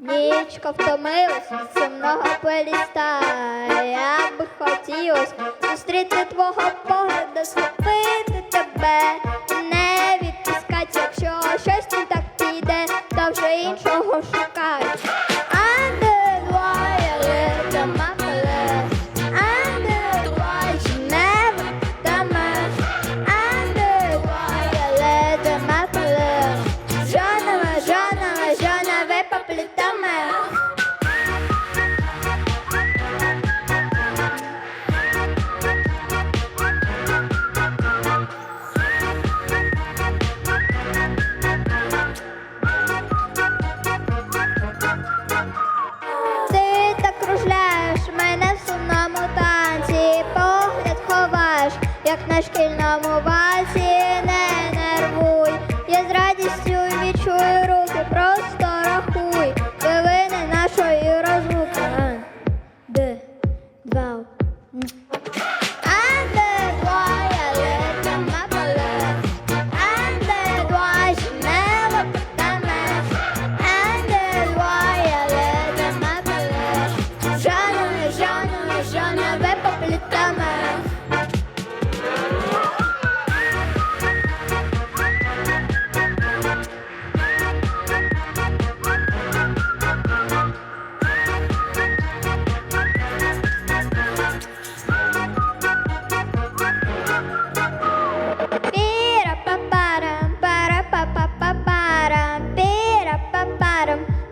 Нічка втомилась сумного поліста. Я би хотілось зустріти твого погляду, схопити тебе, не відпускати, якщо щось не так піде, то вже іншого шукай. як наш шкільному базі.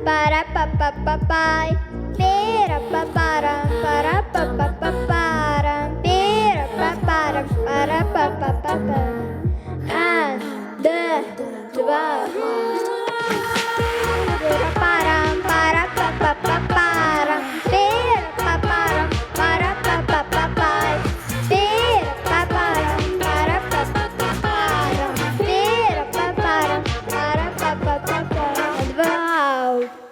пара па па па пай пера па пара пара па па па пара пера па пара пара па па па па раз два